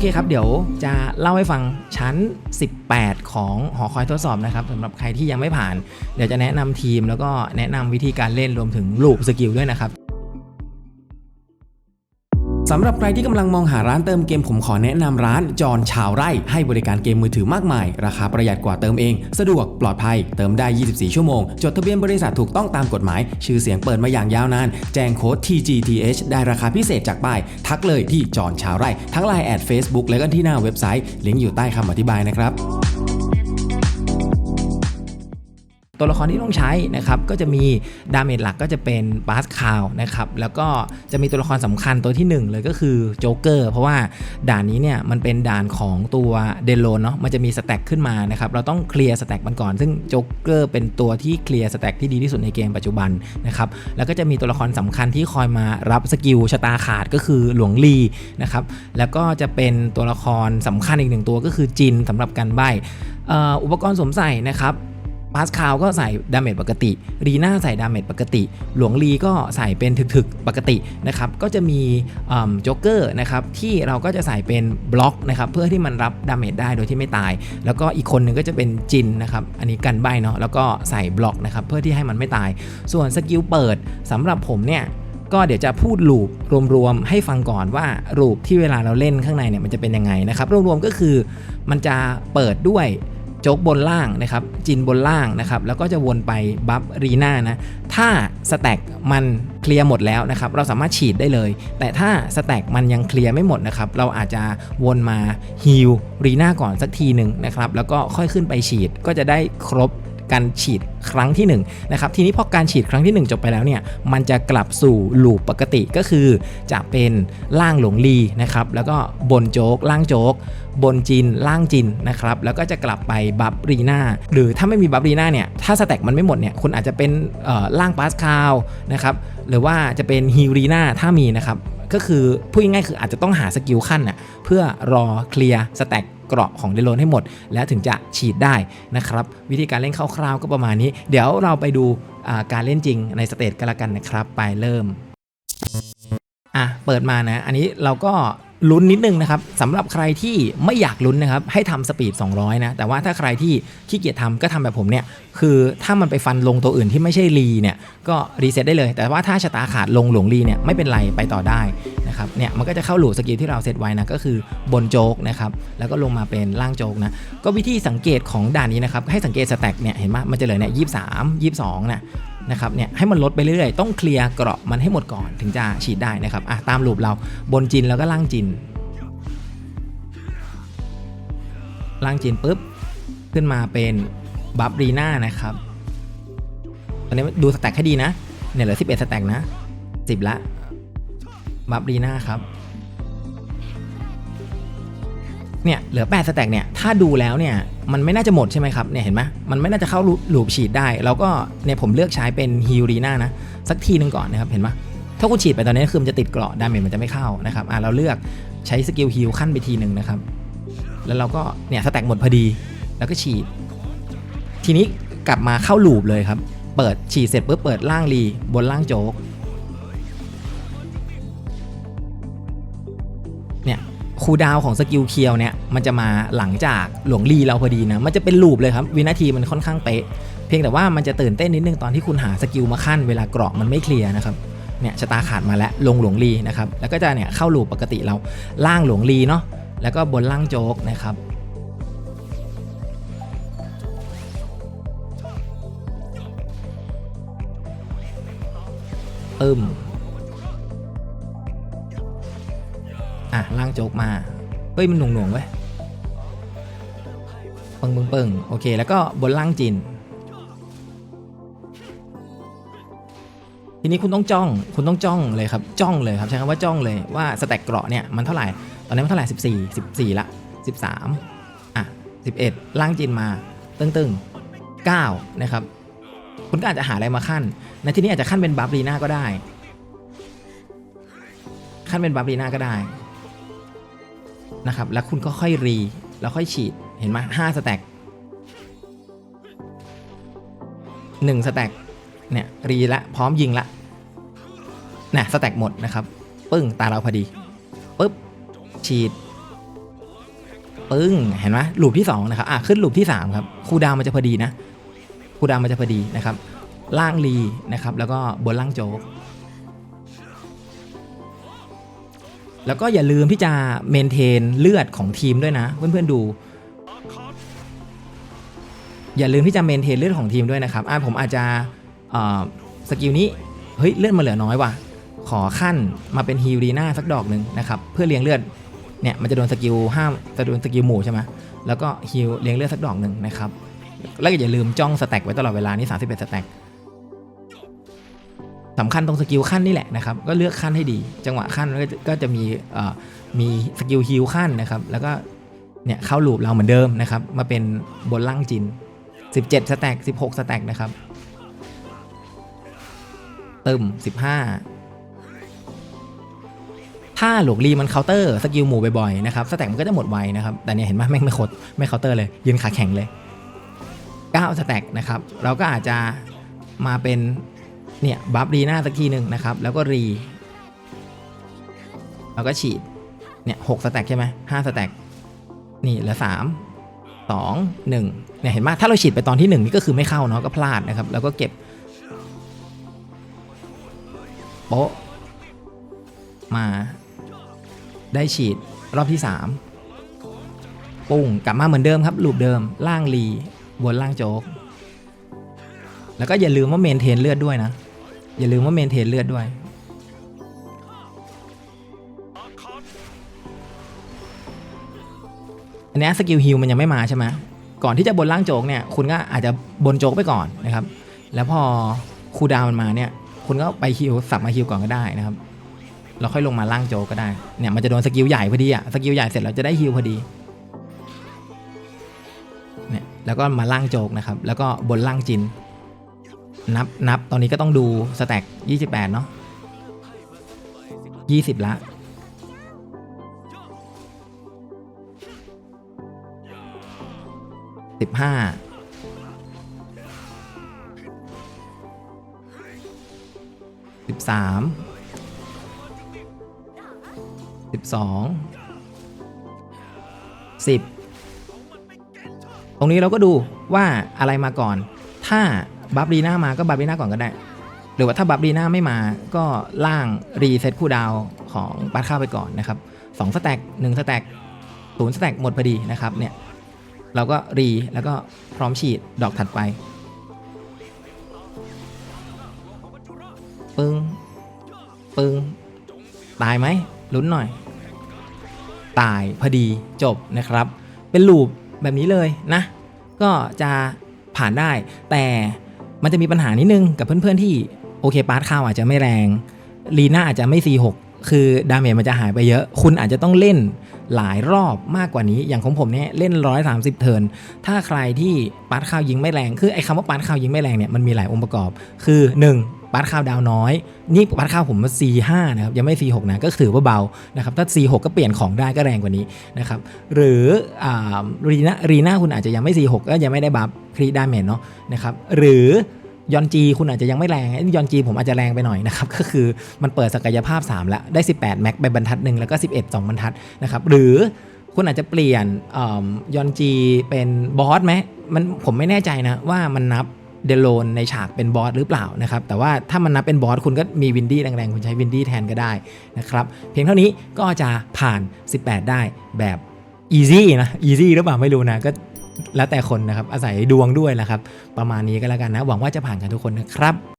เคครับ เดี๋ยวจะเล่าให้ฟังชั้น 18 ของหอคอยทดสอบนะครับสำหรับใครที่ยังไม่ผ่าน เดี๋ยวจะแนะนำทีมแล้วก็แนะนำวิธีการเล่นรวมถึงลูปสกิลด้วยนะครับ สำหรับใครที่กำลังมองหาร้านเติมเกมผมขอแนะนำร้านจอนชาวไร่ ให้บริการเกมมือถือมากมาย ราคาประหยัดกว่าเติมเอง สะดวกปลอดภัย เติมได้ 24 ชั่วโมง จดทะเบียนบริษัทถูกต้องตามกฎหมาย ชื่อเสียงเปิดมาอย่างยาวนาน แจ้งโค้ด TGTH ได้ราคาพิเศษจากป้าย ทักเลยที่จอนชาวไร่ ทั้งไลน์แอด Facebook และก็ที่หน้าเว็บไซต์ลิงก์อยู่ใต้คำอธิบายนะครับ ตัวละครที่ต้องใช้นะครับก็จะมีดาเมจหลักก็จะเป็นบาสคาวนะครับแล้วก็จะมีตัวละครสำคัญตัวที่ 1 เลยก็คือโจ๊กเกอร์เพราะว่าด่านนี้เนี่ยมันเป็นด่านของตัวเดโลนเนาะมันจะมีสแต็กขึ้นมานะครับเราต้องเคลียร์สแต็กมันก่อน ซึ่งโจ๊กเกอร์เป็นตัวที่เคลียร์สแต็กที่ดีที่สุดในเกมปัจจุบันนะครับแล้วก็จะมีตัวละครสำคัญที่คอยมารับสกิลชะตาขาดก็คือหลวงลีนะครับแล้วก็จะเป็นตัวละครสำคัญอีกหนึ่งตัวก็คือจินสำหรับการใบอุปกรณ์สวมใส่นะครับ พาสคาวก็ใส่ดาเมจปกติ รีน่าใส่ดาเมจปกติ หลวงลีก็ใส่เป็นถึกๆปกตินะครับ ก็จะมีโจ๊กเกอร์นะครับที่เราก็จะใส่เป็นบล็อกนะครับเพื่อที่มันรับดาเมจได้โดยที่ไม่ตาย แล้วก็อีกคนหนึ่งก็จะเป็นจินนะครับ อันนี้กันใบเนาะ แล้วก็ใส่บล็อกนะครับเพื่อที่ให้มันไม่ตาย ส่วนสกิลเปิดสำหรับผมเนี่ยก็เดี๋ยวจะพูดลูปรวมๆให้ฟังก่อนว่าลูปที่เวลาเราเล่นข้างในเนี่ยมันจะเป็นยังไงนะครับรวมๆก็คือมันจะเปิดด้วย โจ๊กบนล่างนะครับจินบนล่างนะครับแล้วก็จะวนไปบัฟรีน่านะถ้าสแต็กมันเคลียร์หมดแล้วนะครับเราสามารถฉีดได้เลย แต่ถ้าสแต็กมันยังเคลียร์ไม่หมดนะครับเราอาจจะวนมาฮิลรีน่าก่อนสักทีหนึ่งนะครับแล้วก็ค่อยขึ้นไปฉีดก็จะได้ครบ การฉีดครั้งที่1นงนะครับทีนี้พอการฉีดครั้งที่ 1 จบไปแล้วเนี่ยมันจะกลับสู่ลูปปกติก็คือ จะเป็นล่างหลงลีนะครับแล้วก็บนโจ๊กล่างโจ๊ก บนจินล่างจินนะครับแล้วก็จะกลับไปบับรีนาหรือถ้าไม่มีบับรีนาเนี่ยถ้าสแต็กมันไม่หมดเนี่ยคุณอาจจะเป็นเอ่อล่างปาสคาวนะครับหรือว่าจะเป็นฮิรีนาถ้ามีนะครับก็คือพูดง่ายๆคืออาจจะต้องหาสกิลขั้นน่ะเพื่อรอเคลียร์สแต็ก เกราะของเดโลนให้หมด แล้วถึงจะฉีดได้นะครับ วิธีการเล่นคร่าวๆก็ประมาณนี้ เดี๋ยวเราไปดูการเล่นจริงในสเตจกันละกันนะครับ ไปเริ่มอะเปิดมานะ อันนี้เราก็ ลุ้นนิดนึงนะครับสำหรับใครที่ไม่อยากลุ้นนะครับให้ทำสปีด 200 นะ แต่ว่าถ้าใครที่ขี้เกียจทำก็ทำแบบผมเนี่ย คือถ้ามันไปฟันลงตัวอื่นที่ไม่ใช่รีเนี่ย ก็รีเซ็ตได้เลย แต่ว่าถ้าชะตาขาดลงหลวงรีเนี่ยไม่เป็นไรไปต่อได้นะครับเนี่ยมันก็จะเข้าหลูสกิลที่เราเซตไว้นะก็คือบนโจกนะครับแล้วก็ลงมาเป็นล่างโจกนะก็วิธีสังเกตของด่านนี้นะครับให้สังเกตสแต็กเนี่ยเห็นไหมมันจะเหลือเนี่ยยี่สามยี่สองนะ นะครับเนี่ยให้มันลดไปเรื่อยๆ ต้องเคลียร์เกราะมันให้หมดก่อนถึงจะฉีดได้นะครับอะตามลูปเราบนจินแล้วก็ล่างจินล่างจินปุ๊บขึ้นมาเป็นบัฟรีน่านะครับตอนนี้ดูสแต็กให้ดีนะเนี่ยเหลือ11สแต็กนะ 10 ละบัฟรีน่าครับ เนี่ยเหลือ8สแต็กเนี่ยถ้าดูแล้วเนี่ยมันไม่น่าจะหมดใช่ไหมครับเนี่ยเห็นไหมมันไม่น่าจะเข้าลูปฉีดได้แล้วก็เนี่ยผมเลือกใช้เป็นฮิลรีน่านะสักทีหนึ่งก่อนนะครับเห็นไหมถ้าคุณฉีดไปตอนนี้คือมันจะติดเกราะดาเมจมันจะไม่เข้านะครับอะเราเลือกใช้สกิลฮิลขั้นไปทีหนึ่งนะครับแล้วเราก็เนี่ยสแต็กหมดพอดีแล้วก็ฉีด ทีนี้กลับมาเข้าลูปเลยครับเปิดฉีดเสร็จปุ๊บเปิดล่างรีบนล่างโจ๊ก คูดาวของสกิลเคียวเนี่ยมันจะมาหลังจากหลวงลีเราพอดีนะมันจะเป็นลูปเลยครับวินาทีมันค่อนข้างเป๊ะเพียงแต่ว่ามันจะตื่นเต้นนิดนึงตอนที่คุณหาสกิลมาขั้นเวลาเกราะมันไม่เคลียร์นะครับเนี่ยชะตาขาดมาแล้วลงหลวงลีนะครับแล้วก็จะเนี่ยเข้าลูปปกติเราล่างหลวงลีเนาะแล้วก็บนล่างโจ๊กนะครับปึ้มอะ ล่างโจ๊กมา เฮ้ย มันหน่วงหน่วงๆเว้ยปึ้งปึ้งปึ้งโอเค แล้วก็บนล่างจิน ทีนี้คุณต้องจ้อง คุณต้องจ้องเลยครับ จ้องเลยครับ ใช้คำว่าจ้องเลยว่าสแต็กเกราะเนี่ยมันเท่าไหร่ ตอนนี้มันเท่าไหร่ 14 14 ละ 13 อะ 11 ล่างจินมา ตึ้งตึ้ง9นะครับ คุณก็อาจจะหาอะไรมาขั้น ในที่นี้อาจจะขั้นเป็นบัฟรีน่าก็ได้ขั้นเป็นบัฟรีน่าก็ได้ นะครับ แล้วคุณก็ค่อยรี แล้วค่อยฉีด เห็นไหมห้าสแต็กหนึ่งสแต็กเนี่ยรีละพร้อมยิงละนะสแต็กหมดนะครับ ปึ้งตาเราพอดีปุ๊บฉีด ปึ้งเห็นไหมลูปที่2นะครับอะขึ้นลูปที่3ครับคูดาวมันจะพอดีนะคูดาวมันจะพอดีนะครับ ล่างรีนะครับ แล้วก็บนล่างโจ๊ก แล้วก็อย่าลืมที่จะเมนเทนเลือดของทีมด้วยนะ เพื่อนๆดู อย่าลืมที่จะเมนเทนเลือดของทีมด้วยนะครับอะผมอาจจะสกิลนี้เฮ้ยเลือดมาเหลือน้อยว่ะขอขั้นมาเป็นฮิลลีน่าสักดอกหนึ่งนะครับเพื่อเลี้ยงเลือดเนี่ยมันจะโดนสกิลห้ามจะโดนสกิลหมู่ใช่ไหมแล้วก็ฮิลเลี้ยงเลือดสักดอกหนึ่งนะครับแล้วก็อย่าลืมจ้องสแต็กไว้ตลอดเวลานี่31สแต็ก สำคัญตรงสกิลขั้นนี่แหละนะครับ ก็เลือกขั้นให้ดี จังหวะขั้นก็จะมีมีสกิลฮิลขั้นนะครับ แล้วก็เนี่ยเข้าลูปเราเหมือนเดิมนะครับ มาเป็นบนล่างจิน 17 สแต็ก16 สแต็กนะครับตึม15 ถ้าหลวกลีมันเคาน์เตอร์สกิลหมู่บ่อยๆนะครับ สแต็กมันก็จะหมดไวนะครับ แต่เนี่ยเห็นไหมแม่งไม่คดไม่เคาน์เตอร์เลยยืนขาแข็งเลย 9 สแต็กนะครับ เราก็อาจจะมาเป็น เนี่ยบัฟรีหน้าสักทีหนึ่งนะครับ แล้วก็รีแล้วก็ฉีดเนี่ยหกสแต็กใช่ไหมห้าสแต็กนี่เหลือสามสองหนึ่งเนี่ยเห็นไหมถ้าเราฉีดไปตอนที่หนึ่งนี่ก็คือไม่เข้าเนาะก็พลาดนะครับ แล้วก็เก็บโป๊ะมาได้ฉีดรอบที่สามปุ้งกลับมาเหมือนเดิมครับลูปเดิมล่างรีบนล่างโจ๊กแล้วก็อย่าลืมว่าเมนเทนเลือดด้วยนะ อย่าลืมว่าเมนเทนเลือดด้วย อันนี้สกิลฮิลมันยังไม่มาใช่ไหมก่อนที่จะบนล่างโจกเนี่ยคุณก็อาจจะบนโจกไปก่อนนะครับ แล้วพอคูดาวมันมาเนี่ยคุณก็ไปฮิลสับมาฮิลก่อนก็ได้นะครับแล้วค่อยลงมาล่างโจกก็ได้ เนี่ยมันจะโดนสกิลใหญ่พอดีอะสกิลใหญ่เสร็จเราจะได้ฮิลพอดี เนี่ยแล้วก็มาล่างโจกนะครับ แล้วก็บนล่างจิน นับนับตอนนี้ก็ต้องดูสแต็ก28 เนาะ20 ละสิบห้าสิบสามสิบสองสิบตรงนี้เราก็ดูว่าอะไรมาก่อน ถ้า บัฟรีน่ามาก็บัฟรีน่าก่อนก็ได้ หรือว่าถ้าบัฟรีน่าไม่มาก็ล่างรีเซ็ตคู่ดาวของปัดข้าวไปก่อนนะครับสองสแต็กหนึ่งสแต็กศูนย์สแต็กหมดพอดีนะครับเนี่ยเราก็รีแล้วก็พร้อมฉีดดอกถัดไปปึ้งปึ้งตายไหมลุ้นหน่อย ตายพอดีจบนะครับ เป็นลูปแบบนี้เลยนะ ก็จะผ่านได้แต่ มันจะมีปัญหานิดนึงกับเพื่อนๆที่โอเคปาร์ตข้าวอาจจะไม่แรงลีน่าอาจจะไม่ C6 คือดาเมจมันจะหายไปเยอะ คุณอาจจะต้องเล่นหลายรอบมากกว่านี้ อย่างของผมเนี่ยเล่น 130 เทิร์น ถ้าใครที่ปาร์ตข้าวยิงไม่แรง คือไอ้คำว่าปาร์ตข้าวยิงไม่แรงเนี่ยมันมีหลายองค์ประกอบ คือ 1. ปาร์ตข้าวดาวน้อย นี่ปาร์ตข้าวผมมา C5 นะครับยังไม่ C6 นะก็ถือว่าเบานะครับถ้า C6 ก็เปลี่ยนของได้ก็แรงกว่านี้นะครับหรืออรีน่ารีน่าคุณอาจจะยังไม่ C6 ก็ยังไม่ได้บัฟครีดาเมจเนาะนะครับหรือยอนจีคุณอาจจะยังไม่แรงไอ้ยอนจีผมอาจจะแรงไปหน่อยนะครับก็คือมันเปิดศักยภาพ 3 แล้ว ได้ 18 แม็กไปบรรทัดหนึ่งแล้วก็ 11 2 บรรทัดนะครับหรือคุณอาจจะเปลี่ยนเอยอนจีเป็นบอสไหมมันผมไม่แน่ใจนะว่ามันนับ เดโลนในฉากเป็นบอสหรือเปล่านะครับ แต่ว่าถ้ามันนับเป็นบอสคุณก็มีวินดี้แรงๆ คุณใช้วินดี้แทนก็ได้นะครับ เพียงเท่านี้ก็จะผ่าน 18 ได้แบบอีซี่นะอีซี่หรือเปล่าไม่รู้นะก็แล้วแต่คนนะครับอาศัยดวงด้วยนะครับ ประมาณนี้ก็แล้วกันนะ หวังว่าจะผ่านกันทุกคนนะครับ